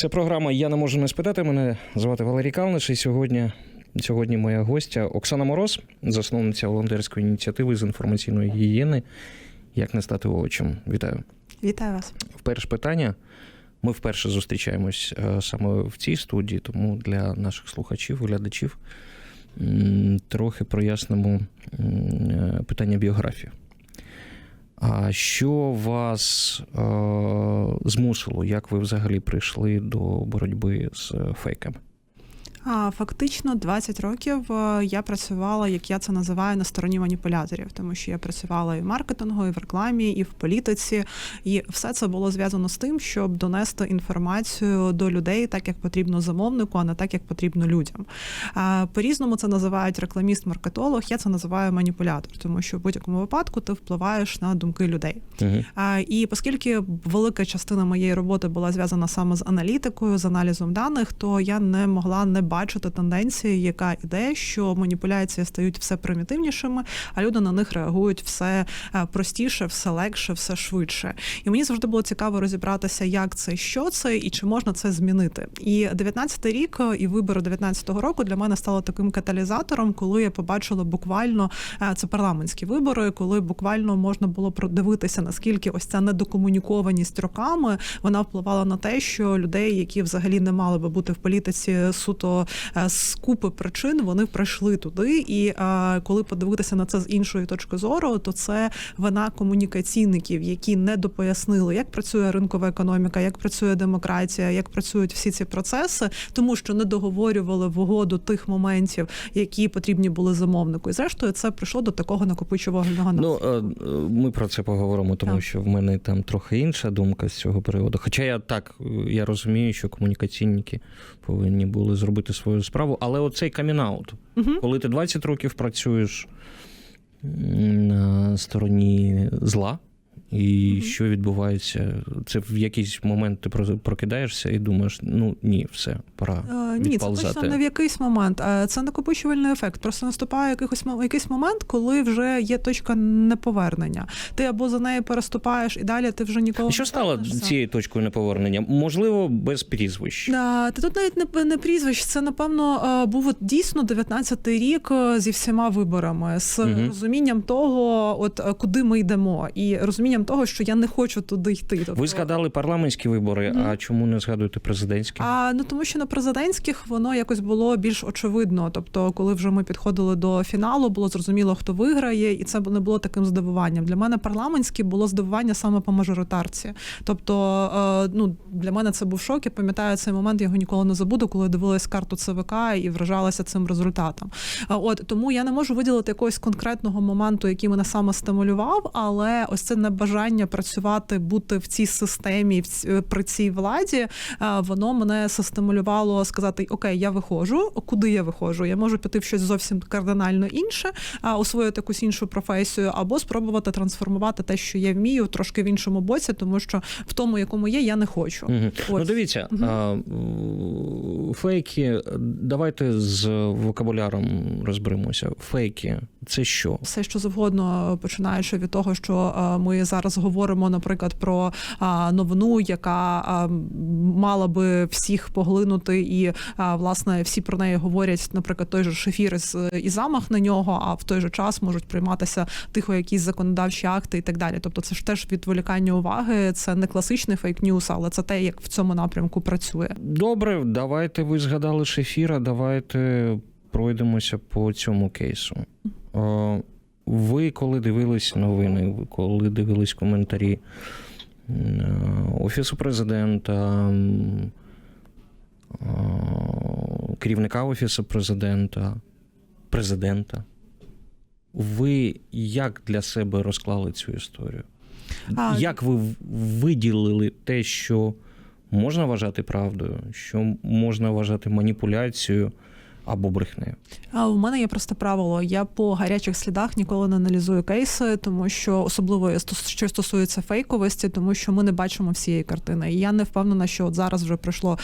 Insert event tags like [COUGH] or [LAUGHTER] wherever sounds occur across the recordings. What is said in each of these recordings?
Це програма Я не можу не спитати. Мене звати Валерій Калниш, і сьогодні, сьогодні моя гостя Оксана Мороз, засновниця волонтерської ініціативи з інформаційної гігієни. Як не стати овочем? Вітаю. Вітаю вас. Перше питання. Ми вперше зустрічаємось е, саме в цій студії, тому для наших слухачів, глядачів трохи прояснимо е, питання біографії. А що вас е, змусило? Як ви взагалі прийшли до боротьби з е, фейками? А фактично 20 років е, я працювала, як я це називаю, на стороні маніпуляторів, тому що я працювала і в маркетингу, і в рекламі, і в політиці, і все це було зв'язано з тим, щоб донести інформацію до людей так, як потрібно замовнику, а не так, як потрібно людям. По-різному це називають рекламіст-маркетолог. Я це називаю маніпулятор, тому що в будь-якому випадку ти впливаєш на думки людей. Угу. І оскільки велика частина моєї роботи була зв'язана саме з аналітикою, з аналізом даних, то я не могла не бачити тенденції, яка іде, що маніпуляції стають все примітивнішими, а люди на них реагують все е, простіше, все легше, все швидше. І мені завжди було цікаво розібратися, як це, що це, і чи можна це змінити. І 19-й рік е, і вибори 19-го року для мене стало таким каталізатором, коли я побачила буквально е, це парламентські вибори, коли буквально можна було продивитися, наскільки ось ця недокомунікованість роками вона впливала на те, що людей, які взагалі не мали би бути в політиці суто е, з купи причин, вони прийшли туди. І е, коли подивитися на це з іншої точки зору, то це вина комунікаційників, які не допояснили, як працює ринкова економіка, як працює демократія, як працюють всі ці процеси, тому що не договорювали в угоду тих моментів, які потрібні були замовнику. І зрештою, це прийшло до такого накопичувального Ну, е, е, ми про це поговоримо, тому Так. що в мене там трохи інша думка з цього приводу. Хоча я так е, я розумію, що комунікаційники повинні були зробити свою справу, але оцей камінаут, Угу. коли ти 20 років працюєш на стороні зла, і Мгм. що відбувається, це в якийсь момент ти про- прокидаєшся і думаєш, ну ні, все, пора. Е, Ні, це точно не в якийсь момент. Е, Це накопичувальний ефект. Просто наступає якийсь, мо- якийсь момент, коли вже є точка неповернення. Ти або за нею переступаєш, і далі ти вже ніколи Що стало цією точкою неповернення? Можливо, без прізвищ. Да, та тут навіть не, не прізвищ. Це напевно е, був дійсно 19-й рік е, зі всіма виборами, з Мгм. розумінням того, от е, куди ми йдемо, і розумінням того, що я не хочу туди йти. Тобто, Ви згадали парламентські вибори, Мгм. а чому не згадуєте президентські? А ну тому, що на президентських воно якось було більш очевидно. Тобто, коли вже ми підходили до фіналу, було зрозуміло, хто виграє, і це не було таким здивуванням. Для мене парламентські було здивування саме по мажоритарці. Тобто, е, ну для мене це був шок. Я пам'ятаю цей момент, я його ніколи не забуду, коли дивилась карту ЦВК і вражалася цим результатом. А От тому я не можу виділити якогось конкретного моменту, який мене саме стимулював, але ось це небажання працювати, бути в цій системі, в ць- при цій владі, е, воно мене стимулювало сказати: Окей, я виходжу. Куди я виходжу? Я можу піти в щось зовсім кардинально інше, а освоїти якусь іншу професію, або спробувати трансформувати те, що я вмію, трошки в іншому боці, тому що в тому, якому є, я не хочу. Ну, Ось. дивіться, Мгм. а, фейки, давайте з вокабуляром розберемося. Фейки це що? все, що завгодно, починаючи від того, що е, ми зараз говоримо, наприклад, про е, новину, яка е, мала би всіх поглинути, і е, власне всі про неї говорять, наприклад, той же шефір і замах на нього, а в той же час можуть прийматися тихо якісь законодавчі акти і так далі. Тобто, це ж теж відволікання уваги. Це не класичний фейк-ньюс, але це те, як в цьому напрямку працює. Добре, давайте ви згадали шефіра, давайте пройдемося по цьому кейсу. Ви коли дивились новини, ви коли дивились коментарі е, Офісу президента, е, керівника Офісу президента, президента, ви як для себе розклали цю історію? А, Як ви виділили те, що можна вважати правдою, що можна вважати маніпуляцією, або брехнею? А у мене є просто правило. Я по гарячих слідах ніколи не аналізую кейси, тому що особливо що стосується фейковості, тому що ми не бачимо всієї картини. І я не впевнена, що от зараз вже пройшло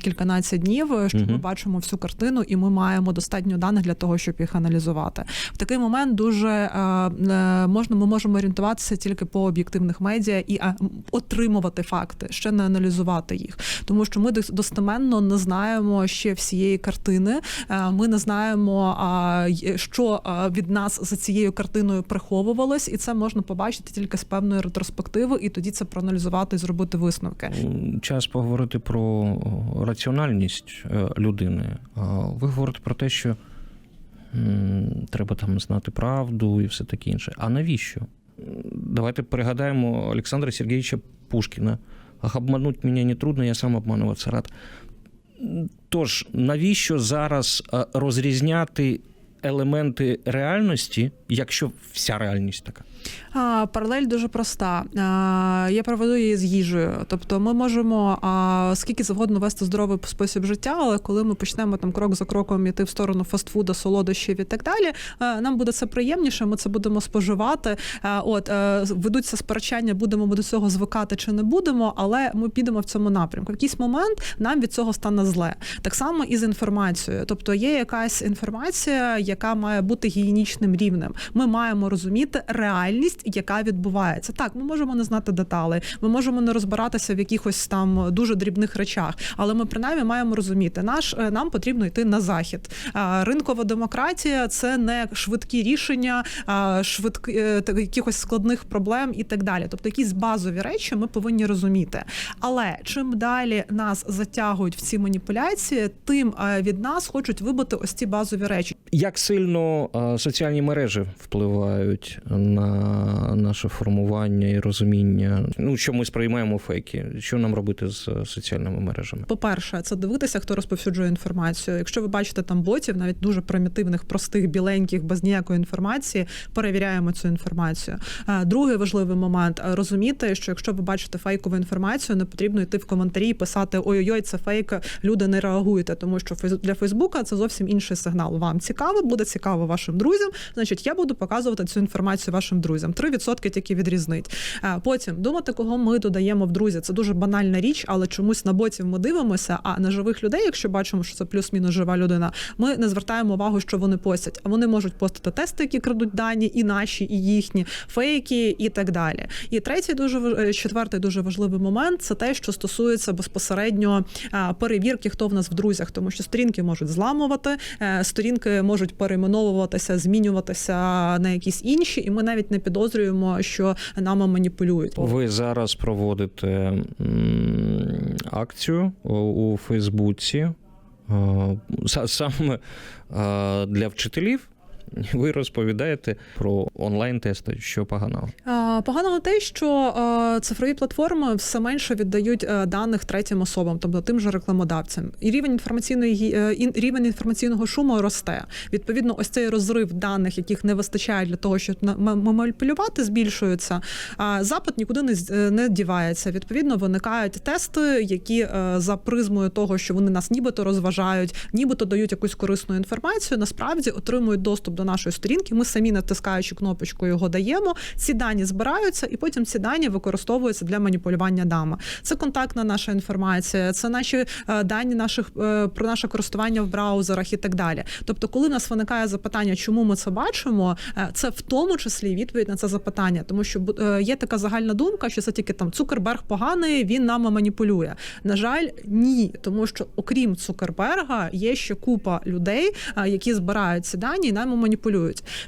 кільканадцять днів, що ми бачимо всю картину, і ми маємо достатньо даних для того, щоб їх аналізувати. В такий момент дуже е, е, можна ми можемо орієнтуватися тільки по об'єктивних медіа і отримувати факти, ще не аналізувати їх, тому що ми достеменно не знаємо ще всієї картини. Е, Ми не знаємо, що від нас за цією картиною приховувалось, і це можна побачити тільки з певної ретроспективи, і тоді це проаналізувати і зробити висновки. Час поговорити про раціональність е, людини. Ви говорите про те, що треба там знати правду і все таке інше. А навіщо? Давайте пригадаємо Олександра Сергійовича Пушкіна. Ах, обмануть мене не трудно, я сам обмануватися рад. Тож, навіщо зараз е, розрізняти елементи реальності, якщо вся реальність така? А, паралель дуже проста. А, я проведу її з їжею. Тобто, ми можемо а, скільки завгодно вести здоровий спосіб життя, але коли ми почнемо там крок за кроком йти в сторону фастфуда, солодощів і так далі, а, нам буде це приємніше. Ми це будемо споживати. А, от е, ведуться сперечання, будемо ми до цього звикати чи не будемо, але ми підемо в цьому напрямку. В якийсь момент нам від цього стане зле. Так само і з інформацією. Тобто є якась інформація, яка має бути гігієнічним рівнем. Ми маємо розуміти реальність, яка відбувається. Так, ми можемо не знати деталей, ми можемо не розбиратися в якихось там дуже дрібних речах, але ми принаймні маємо розуміти, наш е, нам потрібно йти на захід. Ринкова демократія це не швидкі рішення, швидкі е, якихось складних проблем і так далі. Тобто, якісь базові речі ми повинні розуміти. Але чим далі нас затягують в ці маніпуляції, тим е, від нас хочуть вибити ось ці базові речі. Як сильно соціальні мережі впливають на наше формування і розуміння? Ну, що ми сприймаємо фейки? Що нам робити з соціальними мережами? По-перше, це дивитися, хто розповсюджує інформацію. Якщо ви бачите там ботів, навіть дуже примітивних, простих, біленьких, без ніякої інформації, перевіряємо цю інформацію. Другий важливий момент розуміти, що якщо ви бачите фейкову інформацію, не потрібно йти в коментарі і писати ой-ой, це фейк, люди не реагуєте, тому що для Фейсбука це зовсім інший сигнал. Вам цікаво, буде цікаво вашим друзям. Значить, я буду показувати цю інформацію вашим друзям. 3% тільки відрізнить. Потім думати, кого ми додаємо в друзі. Це дуже банальна річ, але чомусь на ботів ми дивимося. А на живих людей, якщо бачимо, що це плюс-мінус жива людина, ми не звертаємо увагу, що вони постять. А вони можуть постити тести, які крадуть дані, і наші, і їхні, фейки, і так далі. І третій дуже е, четвертий дуже важливий момент це те, що стосується безпосередньо перевірки, хто в нас в друзях, тому що сторінки можуть зламувати, е, сторінки можуть перейменовуватися, змінюватися на якісь інші, і ми навіть не підозрюємо, що нами маніпулюють. Ви зараз проводите акцію у- Фейсбуці е, са- саме для вчителів. [LAUGHS] Ви розповідаєте про онлайн-тести, що поганого. А, Погано те, що цифрові платформи все менше віддають е, даних третім особам, тобто тим же рекламодавцям. І рівень інформаційної е, рівень інформаційного шуму росте. Відповідно, ось цей розрив даних, яких не вистачає для того, щоб маніпулювати, збільшується. А запит нікуди не е, не дівається. Відповідно, виникають тести, які за призмою того, що вони нас нібито розважають, нібито дають якусь корисну інформацію, насправді отримують доступ до нашої сторінки. Ми самі натискаючи кнопочку його даємо. Ці дані збираються, і потім ці дані використовуються для маніпулювання дами. Це контактна наша інформація, це наші е, дані наших е, про наше користування в браузерах і так далі. Тобто, коли нас виникає запитання, чому ми це бачимо, е, це в тому числі відповідь на це запитання, тому що є така загальна думка, що це тільки там Цукерберг поганий, він нами маніпулює. На жаль, ні, тому що окрім Цукерберга є ще купа людей, які збирають ці дані і нами маніпулюють.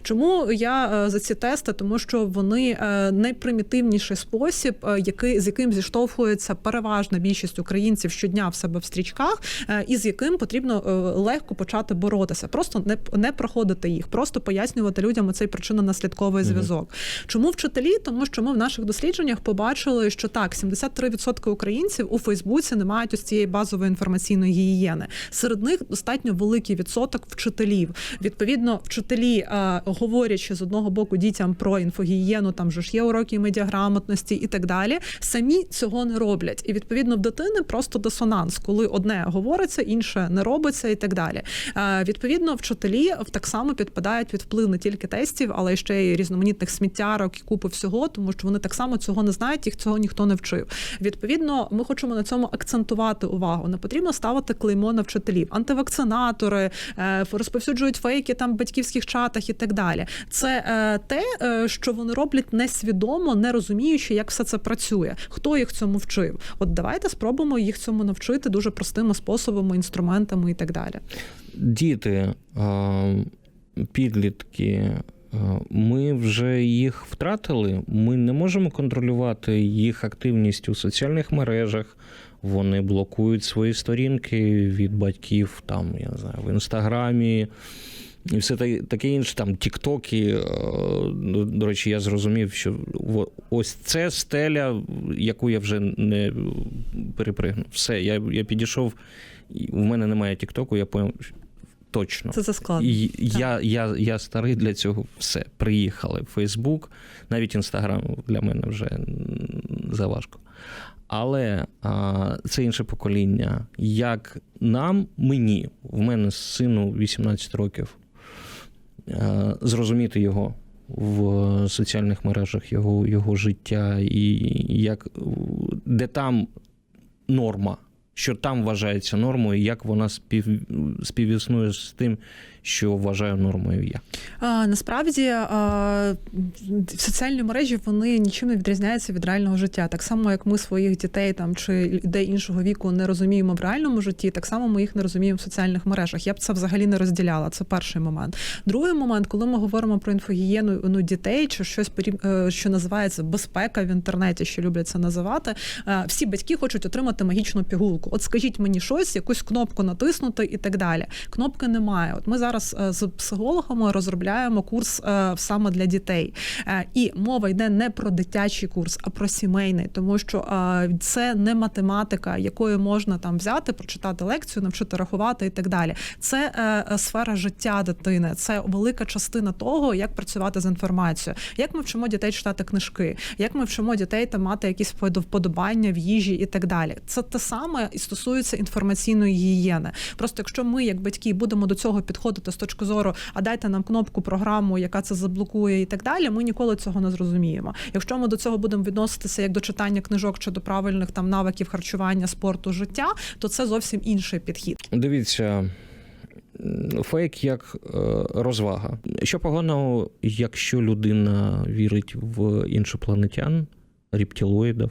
Чому я е, за ці тести? Тому що вони е, найпримітивніший спосіб, е, який з яким зіштовхується переважна більшість українців щодня в себе в стрічках, і з яким потрібно легко почати боротися. Просто не, не проходити їх, просто пояснювати людям цей причинно-наслідковий зв'язок. Чому вчителі? Тому що ми в наших дослідженнях побачили, що так, 73% українців у Фейсбуці не мають ось цієї базової інформаційної гігієни. Серед них достатньо великий відсоток вчителів. Відповідно, вчителі вчителі, е, говорячи з одного боку дітям про інфогігієну, там же ж є уроки медіаграмотності і так далі, самі цього не роблять. І відповідно в дитини просто дисонанс, коли одне говориться, інше не робиться, і так далі. Е, Відповідно, вчителі так само підпадають від вплив не тільки тестів, але ще й різноманітних сміттярок і купи всього, тому що вони так само цього не знають, їх цього ніхто не вчив. Відповідно, ми хочемо на цьому акцентувати увагу. Не потрібно ставити клеймо на вчителів. Антивакцинатори е, розповсюджують фейки там в батьківських чатах і так далі. Це е, те, е, що вони роблять несвідомо, не розуміючи, як все це працює. Хто їх цьому вчив? От давайте спробуємо їх цьому навчити дуже простими способами, інструментами і так далі. Діти, а, підлітки. Ми вже їх втратили. Ми не можемо контролювати їх активність у соціальних мережах. Вони блокують свої сторінки від батьків, там, я не знаю, в інстаграмі. І все та- таке інше, там тіктоки. е, До речі, я зрозумів, що ось це стеля, яку я вже не перепригну. Все, я, я підійшов, в мене немає тіктоку, я поняв, точно. Це заскладно. І я, я, я старий для цього все. Приїхали. Фейсбук, навіть Інстаграм для мене вже заважко. Але а, це інше покоління. Як нам, мені, в мене сину 18 років, зрозуміти його в соціальних мережах, його, його життя, і як, де там норма, що там вважається нормою, як вона спів, співіснує з тим, що вважаю нормою я. А, насправді а, соціальні мережі вони нічим не відрізняються від реального життя. Так само, як ми своїх дітей там чи людей іншого віку не розуміємо в реальному житті, так само ми їх не розуміємо в соціальних мережах. Я б це взагалі не розділяла. Це перший момент. Другий момент, коли ми говоримо про інфогієну ну, дітей чи щось е, що називається безпека в інтернеті, що люблять це називати. е, Всі батьки хочуть отримати магічну пігулку. От скажіть мені щось, якусь кнопку натиснути і так далі. Кнопки немає. От ми зараз е, з психологами розробляємо курс е, саме для дітей. Е, І мова йде не про дитячий курс, а про сімейний, тому що це не математика, якою можна там взяти, прочитати лекцію, навчити рахувати і так далі. Це сфера життя дитини, це велика частина того, як працювати з інформацією, як ми вчимо дітей читати книжки, як ми вчимо дітей там мати якісь вподо- вподобання в їжі і так далі. Це те саме і стосується інформаційної гігієни. Просто якщо ми, як батьки, будемо до цього підходити з точки зору, а дайте нам кнопку, програму, яка це заблокує, і так далі, ми ніколи цього не зрозуміємо. Якщо ми до цього будемо відноситися як до читання книжок чи до правильних там навиків харчування, спорту, життя, то це зовсім інший підхід. Дивіться, фейк як е, розвага. Що поганого, якщо людина вірить в іншопланетян, рептилоїдів,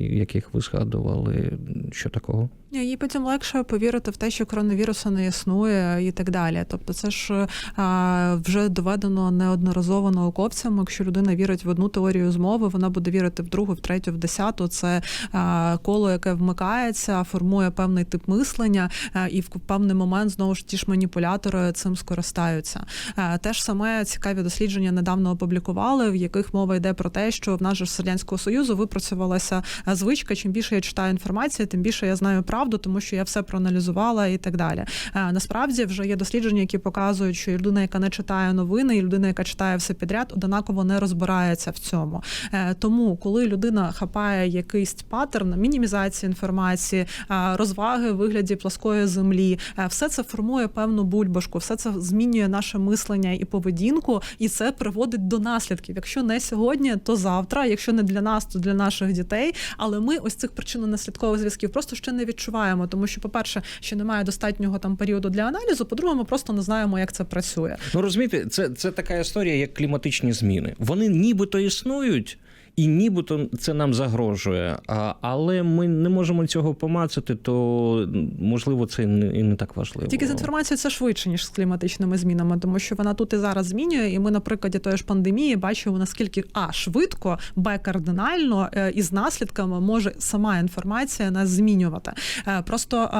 яких ви згадували, що такого? Їй потім легше повірити в те, що коронавірусу не існує і так далі. Тобто, це ж а, вже доведено неодноразово науковцями. Якщо людина вірить в одну теорію змови, вона буде вірити в другу, в третю, в десяту. Це а, коло, яке вмикається, формує певний тип мислення, а, і в певний момент знову ж ті ж маніпулятори цим скористаються. А, те ж саме цікаві дослідження недавно опублікували, в яких мова йде про те, що в нас же з радянського союзу випрацювалася звичка. Чим більше я читаю інформації, тим більше я знаю правду, тому що я все проаналізувала і так далі. Е, Насправді вже є дослідження, які показують, що людина, яка не читає новини, і людина, яка читає все підряд, однаково не розбирається в цьому. Е, Тому, коли людина хапає якийсь паттерн мінімізації інформації, е, розваги в вигляді плоскої землі, все це формує певну бульбашку, все це змінює наше мислення і поведінку, і це приводить до наслідків. Якщо не сьогодні, то завтра. Якщо не для нас, то для наших дітей. Але ми ось цих причинно-наслідкових зв'язків просто ще не відчуваємо, тому що, по-перше, ще немає достатнього там періоду для аналізу. По-друге, ми просто не знаємо, як це працює. Ну розумієте, це, це така історія, як кліматичні зміни. Вони нібито існують. І нібито це нам загрожує, але ми не можемо цього помацати, то можливо це і не, так важливо. Тільки з інформацією це швидше ніж з кліматичними змінами, тому що вона тут і зараз змінює. І ми, на прикладі тої ж пандемії, бачимо наскільки а швидко, б кардинально е, і з наслідками може сама інформація нас змінювати. Е, Просто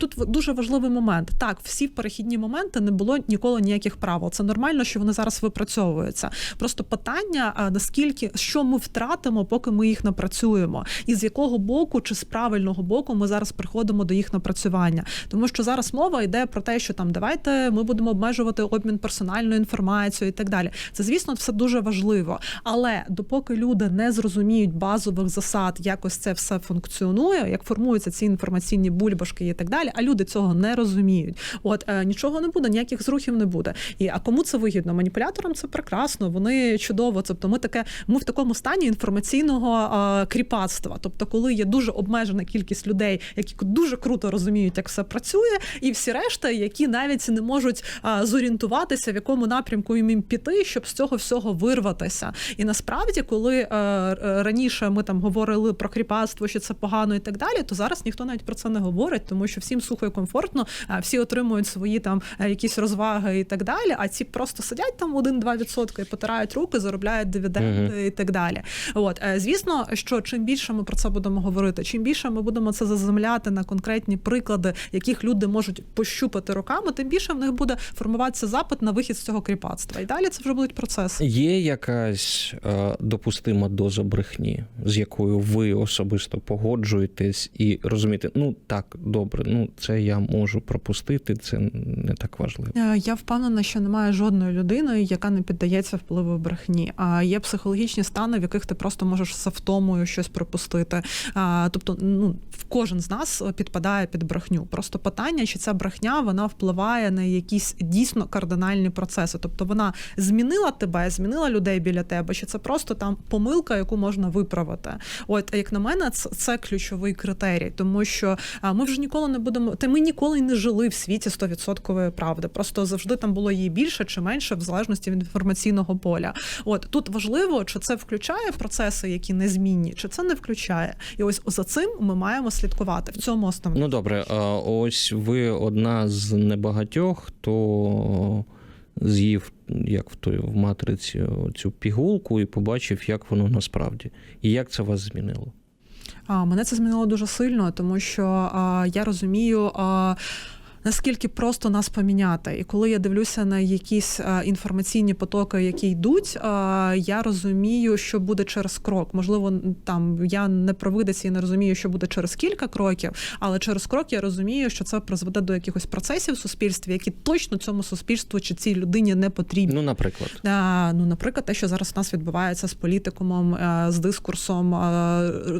тут дуже важливий момент. Так, всі перехідні моменти не було ніколи ніяких правил. Це нормально, що вони зараз випрацьовуються. Просто питання, наскільки що ми втратили втратимо, поки ми їх напрацюємо. І з якого боку чи з правильного боку ми зараз приходимо до їх напрацювання, тому що зараз мова йде про те, що там давайте ми будемо обмежувати обмін персональною інформацією і так далі. Це звісно все дуже важливо. Але допоки люди не зрозуміють базових засад, як ось це все функціонує, як формуються ці інформаційні бульбашки і так далі, а люди цього не розуміють. От е, нічого не буде, ніяких зрухів не буде. І а кому це вигідно? Маніпуляторам це прекрасно, вони чудово. Тобто, ми таке, ми в такому стані інформаційного кріпацтва. Тобто, коли є дуже обмежена кількість людей, які дуже круто розуміють, як все працює, і всі решта, які навіть не можуть зорієнтуватися, в якому напрямку їм піти, щоб з цього всього вирватися. І насправді, коли е, раніше ми там говорили про кріпацтво, що це погано і так далі, то зараз ніхто навіть про це не говорить, тому що всім сухо і комфортно, всі отримують свої там е, якісь розваги і так далі. А ці просто сидять там 1-2% і потирають руки, заробляють дивіденди Мгм. і так далі. От е, звісно, що чим більше ми про це будемо говорити, чим більше ми будемо це заземляти на конкретні приклади, яких люди можуть пощупати руками, тим більше в них буде формуватися запит на вихід з цього кріпацтва. І далі це вже будуть процеси. Є якась е, допустима доза брехні, з якою ви особисто погоджуєтесь і розумієте, ну так, добре, ну це я можу пропустити, це не так важливо. Е, Я впевнена, що немає жодної людини, яка не піддається впливу брехні. А є психологічні стани, в яких ти просто можеш за втомою щось пропустити. А, Тобто, ну в кожен з нас підпадає під брехню. Просто питання, чи ця брехня вона впливає на якісь дійсно кардинальні процеси. Тобто вона змінила тебе, змінила людей біля тебе, чи це просто там помилка, яку можна виправити. От як на мене, це, це ключовий критерій, тому що ми вже ніколи не будемо. Та ми ніколи не жили в світі 100% правди. Просто завжди там було її більше чи менше, в залежності від інформаційного поля. От тут важливо, чи це включає процеси, які незмінні, чи це не включає. І ось за цим ми маємо слідкувати. В цьому основне. Ну добре, ось ви одна з небагатьох, хто з'їв, як в той в матриці, цю пігулку і побачив, як воно насправді, і як це вас змінило. А мене це змінило дуже сильно, тому що а, я розумію. А, Наскільки просто нас поміняти, і коли я дивлюся на якісь а, інформаційні потоки, які йдуть, а, я розумію, що буде через крок. Можливо, там я не провидець і не розумію, що буде через кілька кроків, але через крок я розумію, що це призведе до якихось процесів в суспільстві, які точно цьому суспільству чи цій людині не потрібні. Ну, наприклад. А, Ну, наприклад, те, що зараз у нас відбувається з політикумом, е, з дискурсом, е,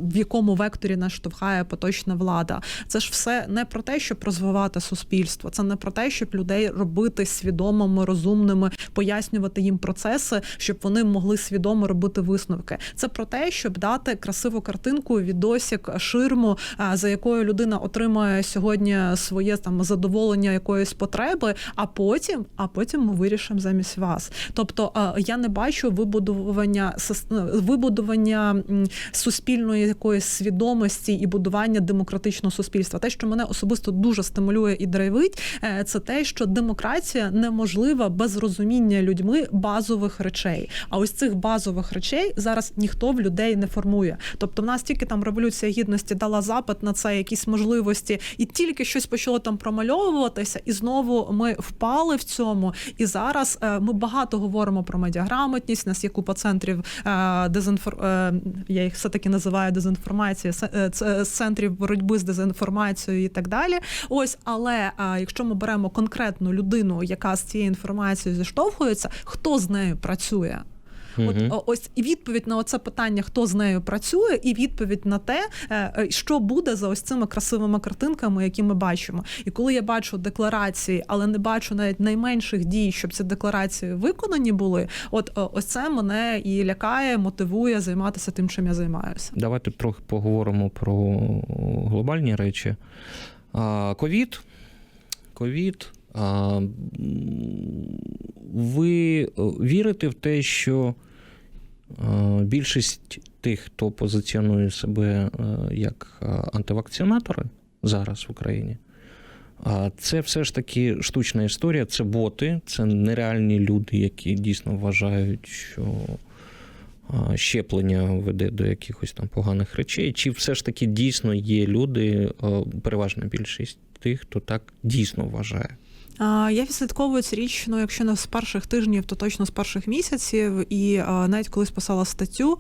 в якому векторі нас штовхає поточна влада. Це ж все не про те, щоб розвивати суспільство, це не про те, щоб людей робити свідомими, розумними, пояснювати їм процеси, щоб вони могли свідомо робити висновки. Це про те, щоб дати красиву картинку, відосік, ширму, е, за якою людина отримує сьогодні своє там задоволення якоїсь потреби, а потім, а потім ми вирішимо замість вас. Тобто е, я не бачу вибудування ну, вибудування суспільної якоїсь свідомості і будування демократичного суспільства. Те, що мене особисто дуже стимулює і драйвить, е, це те, що демократія неможлива без розуміння людьми базових речей. А ось цих базових речей зараз ніхто в людей не формує. Тобто, в нас тільки там революція гідності дала запит на це, якісь можливості, і тільки щось почало там промальовуватися, і знову ми впали в цьому. І зараз е, ми багато говоримо про медіаграмотність. У нас є купа центрів е, дезінфор... я їх все таки називаю дезінформація, центрів боротьби з дезінформацією і так далі. Ось, але е, якщо ми беремо конкретну людину, яка з цією інформацією зіштовхується, хто з нею працює? От ось і відповідь на оце питання, хто з нею працює, і відповідь на те, е, що буде за ось цими красивими картинками, які ми бачимо. І коли я бачу декларації, але не бачу навіть найменших дій, щоб ці декларації виконані були, от ось це мене і лякає, мотивує займатися тим, чим я займаюся. Давайте трохи поговоримо про глобальні речі. А, Ковід. Ковід. Ви е, вірите в те, що більшість тих, хто позиціонує себе е, як антивакцинатори зараз в Україні, це все ж таки штучна історія, це боти, це нереальні люди, які дійсно вважають, що щеплення веде до якихось там поганих речей, чи все ж таки дійсно є люди, переважна більшість тих, хто так дійсно вважає. Я відслідковую цю річ, ну якщо не з перших тижнів, то точно з перших місяців. І навіть колись писала статтю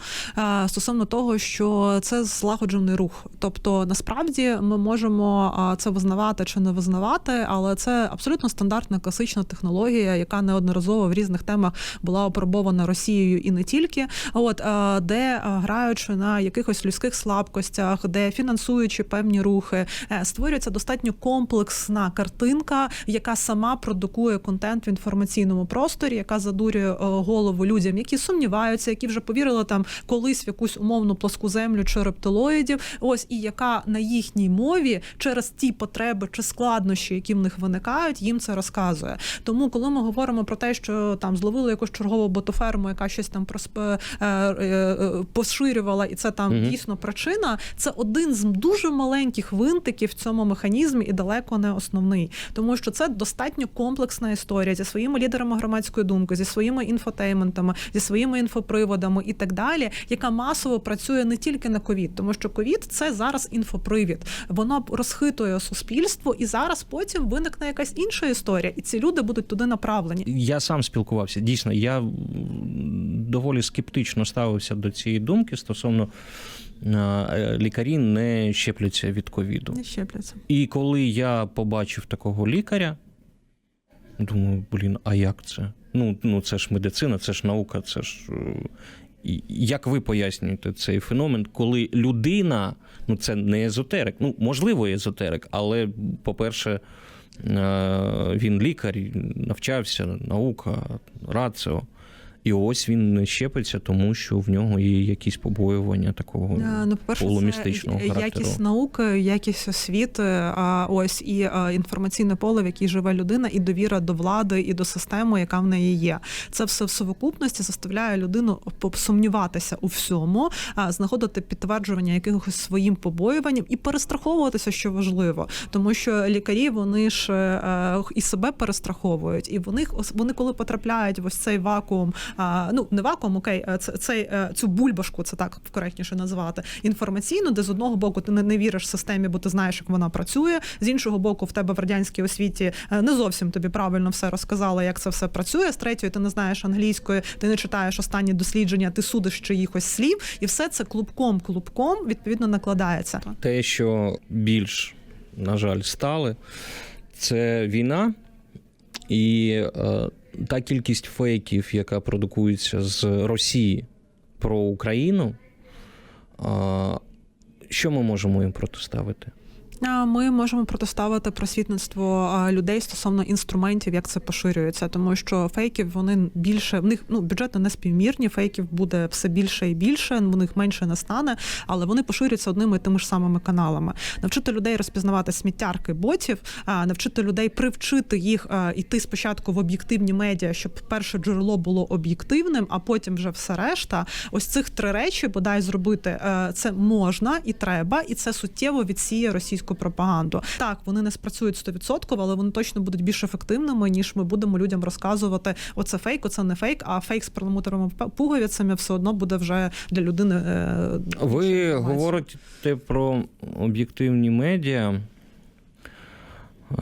стосовно того, що це злагоджений рух. Тобто, насправді ми можемо це визнавати чи не визнавати, але це абсолютно стандартна класична технологія, яка неодноразово в різних темах була опробована Росією і не тільки. От де граючи на якихось людських слабкостях, де фінансуючи певні рухи, е, створюється достатньо комплексна картинка, яка сама продукує контент в інформаційному просторі, яка задурює е, голову людям, які сумніваються, які вже повірили там колись в якусь умовну плоску землю чи рептилоїдів. Ось і яка на їхній мові через ті потреби чи складнощі, які в них виникають, їм це розказує. Тому, коли ми говоримо про те, що там зловили якусь чергову ботоферму, яка щось там просп... е, е, поширювала, і це там Мгм. дійсно причина, це один з дуже маленьких винтиків в цьому механізмі і далеко не основний, тому що це достатньо комплексна історія зі своїми лідерами громадської думки, зі своїми інфотейментами, зі своїми інфоприводами і так далі, яка масово працює не тільки на ковід, тому що ковід це зараз інфопривід. Воно розхитує суспільство, і зараз потім виникне якась інша історія, і ці люди будуть туди направлені. Я сам спілкувався. Дійсно, я доволі скептично ставився до цієї думки стосовно лікарі не щепляться від ковіду. Не щепляться. І коли я побачив такого лікаря, думаю, блін, а як це? Ну, ну це ж медицина, це ж наука, це ж. е, Як ви пояснюєте цей феномен, коли людина, ну це не езотерик, ну можливо, езотерик, але, по-перше, е, він лікар, навчався, наука, раціо. І ось він не щепиться, тому що в нього є якісь побоювання такого. Е, Ну, по-перше, полумістичного це характеру. якість науки, якість освіти, а ось і е, інформаційне поле, в якій живе людина, і довіра до влади і до системи, яка в неї є. Це все в совокупності заставляє людину сумніватися у всьому, а, знаходити підтверджування якихось своїм побоюванням і перестраховуватися, що важливо, тому що лікарі вони ж е, і себе перестраховують, і вони вони, коли потрапляють в ось цей вакуум, ну не вакуум, окей, це цей е, цю бульбашку, це так коректніше назвати інформаційну, де з одного боку ти не, не віриш системі, бо ти знаєш, як вона працює. З іншого боку, в тебе в радянській освіті е, не зовсім тобі правильно все розказали, як це все працює. З третьої, ти не знаєш англійської, ти не читаєш останні дослідження, ти судиш чиїхось слів, і все це клубком клубком відповідно накладається. те, що більш, на жаль, стали, це війна і е, та кількість фейків, яка продукується з Росії про Україну. Що ми можемо їм протиставити? Ми можемо протиставити просвітництво людей стосовно інструментів, як це поширюється, тому що фейків вони більше в них ну бюджети не співмірні. Фейків буде все більше і більше. В них менше не стане, але вони поширюються одними і тими ж самими каналами. Навчити людей розпізнавати сміттярки ботів, навчити людей привчити їх а, йти спочатку в об'єктивні медіа, щоб перше джерело було об'єктивним, а потім вже все решта. Ось цих три речі бодай зробити е, це можна і треба, і це суттєво відсіє російську пропаганду. Так, вони не спрацюють 100%, але вони точно будуть більш ефективними, ніж ми будемо людям розказувати, оце фейк, оце не фейк, а фейк з перламутровими пуговицями все одно буде вже для людини. е, Ви говорите про об'єктивні медіа.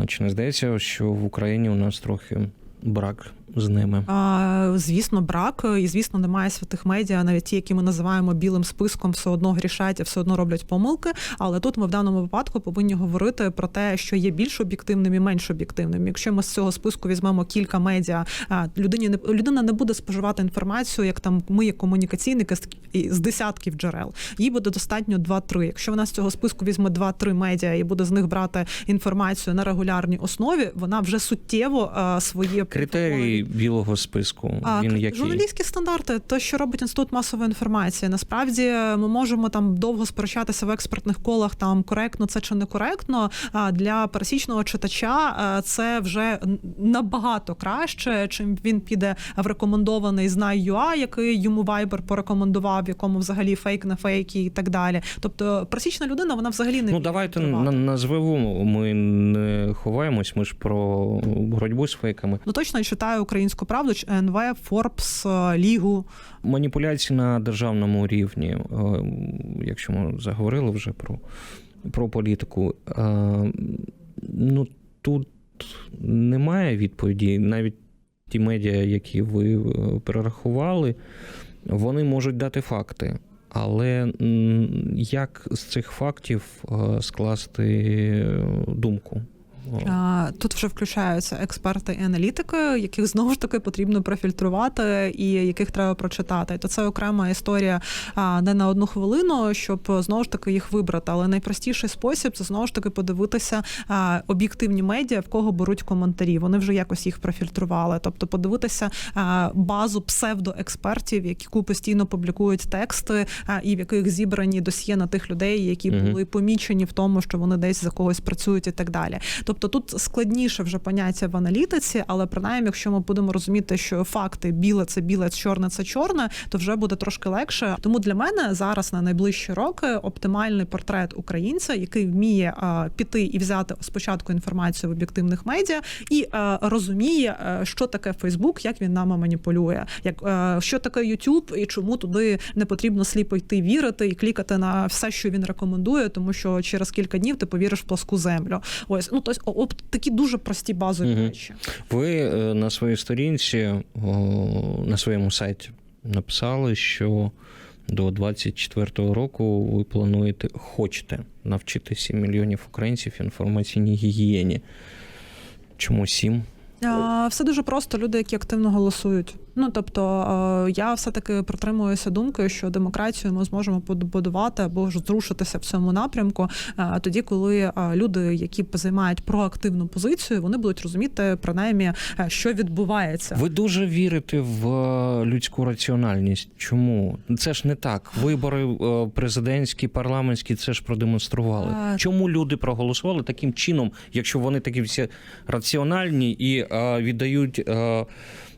Чи не здається, що в Україні у нас трохи брак з ними? А, Звісно, брак, і звісно, немає святих медіа, навіть ті, які ми називаємо білим списком, все одно грішать і все одно роблять помилки. Але тут ми в даному випадку повинні говорити про те, що є більш об'єктивним і менш об'єктивним. Якщо ми з цього списку візьмемо кілька медіа, людині не людина не буде споживати інформацію, як там ми, як комунікаційники, з- і з десятків джерел. Їй буде достатньо 2-3. Якщо вона з цього списку візьме 2-3 медіа і буде з них брати інформацію на регулярній основі, вона вже суттєво а, своє Критерії білого списку. а, Він який? журналістські стандарти, те, що робить інститут масової інформації. Насправді ми можемо там довго сперечатися в експертних колах, там коректно це чи не коректно. А для пересічного читача це вже набагато краще, чим він піде в рекомендований знай UA, який йому Viber порекомендував, якому взагалі фейк на фейки і так далі. Тобто пересічна людина, вона взагалі не Ну, давайте на- назвемо. Ми не ховаємось, ми ж про боротьбу з фейками. Ну точно читаю українську правду, ч- НВ, Форбс, е, Лігу. Маніпуляції на державному рівні, е, якщо ми заговорили вже про, про політику. е, Ну тут немає відповіді. Навіть ті медіа, які ви перерахували, вони можуть дати факти. Але як з цих фактів скласти думку? Тут вже включаються експерти і аналітики, яких знову ж таки потрібно профільтрувати і яких треба прочитати. То це окрема історія не на одну хвилину, щоб знову ж таки їх вибрати. Але найпростіший спосіб це знову ж таки подивитися об'єктивні медіа, в кого беруть коментарі. Вони вже якось їх профільтрували. Тобто подивитися базу псевдоекспертів, які постійно публікують тексти, і в яких зібрані досьє на тих людей, які були помічені в тому, що вони десь за когось працюють і так далі. Тобто тут складніше вже поняття в аналітиці, але принаймні, якщо ми будемо розуміти, що факти біле це біле, чорне це чорне, то вже буде трошки легше. Тому для мене зараз на найближчі роки оптимальний портрет українця, який вміє а, піти і взяти спочатку інформацію в об'єктивних медіа, і а, розуміє, а, що таке Фейсбук, як він нами маніпулює, як а, що таке YouTube і чому туди не потрібно сліпо йти вірити і клікати на все, що він рекомендує, тому що через кілька днів ти повіриш в пласку землю. Ось ну тобто, о, такі дуже прості базові Мгм. речі. Ви е, на своїй сторінці, на своєму сайті написали, що до 24-го року ви плануєте, хочете навчити 7 мільйонів українців інформаційній гігієні. Чому 7? А, Все дуже просто. Люди, які активно голосують. Ну тобто е, я все таки притримуюся думкою, що демократію ми зможемо побудувати або ж зрушитися в цьому напрямку. е, Тоді, коли е, люди, які займають проактивну позицію, вони будуть розуміти принаймні, що відбувається. Ви дуже вірите в людську раціональність. Чому? Це ж не так. Вибори президентські, парламентські це ж продемонстрували. Чому люди проголосували таким чином, якщо вони такі всі раціональні і віддають,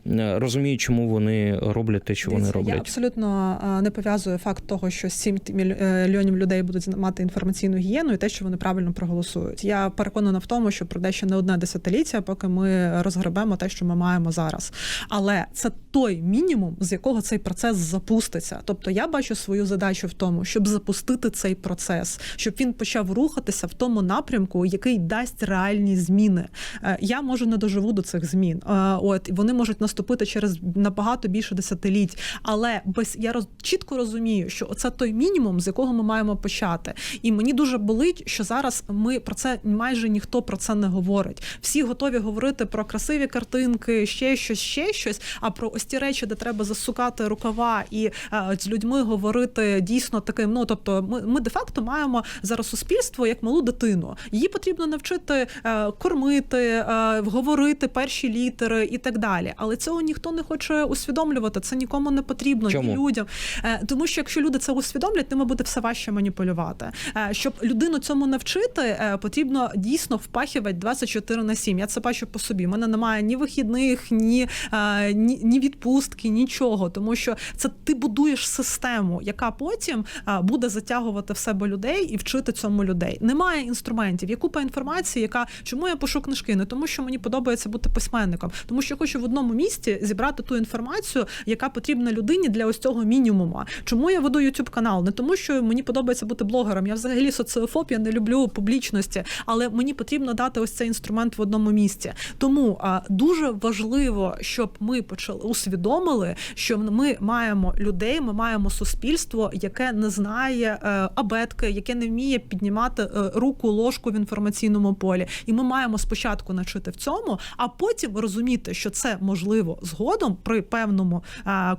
е, е, чому вони роблять те, що вони Дивіться, Я абсолютно е, не пов'язую факт того, що 7 мільйонів людей будуть мати інформаційну гігієну і те, що вони правильно проголосують. Я переконана в тому, що пройде ще не одне десятиліття, поки ми розгребемо те, що ми маємо зараз. Але це той мінімум, з якого цей процес запуститься. Тобто я бачу свою задачу в тому, щоб запустити цей процес, щоб він почав рухатися в тому напрямку, який дасть реальні зміни. Е, Я може не доживу до цих змін. Е, От вони можуть наступити через набагато більше десятиліть. Але без я роз, чітко розумію, що це той мінімум, з якого ми маємо почати. І мені дуже болить, що зараз ми про це майже ніхто про це не говорить. Всі готові говорити про красиві картинки, ще щось, ще щось. А про ось ті речі, де треба засукати рукава і е, з людьми говорити дійсно таким. Ну тобто, ми, ми де-факто маємо зараз суспільство як малу дитину. Її потрібно навчити е, кормити, е, говорити перші літери і так далі. Але цього ніхто не хоче усвідомлювати. Це нікому не потрібно Чому? людям. Е, тому що якщо люди це усвідомлять, ними буде все важче маніпулювати. Е, щоб людину цьому навчити, е, потрібно дійсно впахувати 24 на 7. Я це бачу по собі. У мене немає ні вихідних, ні, ні, ні відпустки, нічого. Тому що це ти будуєш систему, яка потім буде затягувати в себе людей і вчити цьому людей. Немає інструментів. Є купа інформації, яка чому я пишу книжки? Не тому, що мені подобається бути письменником, тому що я хочу в одному місці зібрати ту інформацію, яка потрібна людині для ось цього мінімуму. Чому я веду youtube канал? Не тому, що мені подобається бути блогером. Я взагалі соціофоб, я не люблю публічності, але мені потрібно дати ось цей інструмент в одному місці. Тому а, дуже важливо, щоб ми почали усвідомили, що ми маємо людей, ми маємо суспільство, яке не знає е, абетки, яке не вміє піднімати е, руку ложку в інформаційному полі. І ми маємо спочатку навчити в цьому, а потім розуміти, що це можливо згодом при певному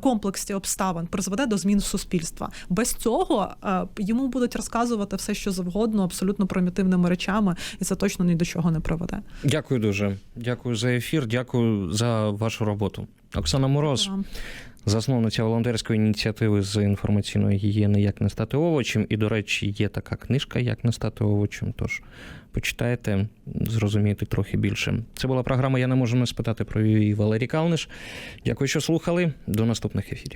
комплексі обставин призведе до змін суспільства. Без цього йому будуть розказувати все, що завгодно, абсолютно примітивними речами, і це точно ні до чого не приведе. Дякую дуже. Дякую за ефір. Дякую за вашу роботу. Оксана Мороз. Вам. засновниця волонтерської ініціативи з інформаційної гігієни Як не стати овочем. І, до речі, є така книжка Як не стати овочем. Тож почитайте, зрозумієте трохи більше. Це була програма Я не можу не спитати про її Валерій Калниш. Дякую, що слухали. До наступних ефірів.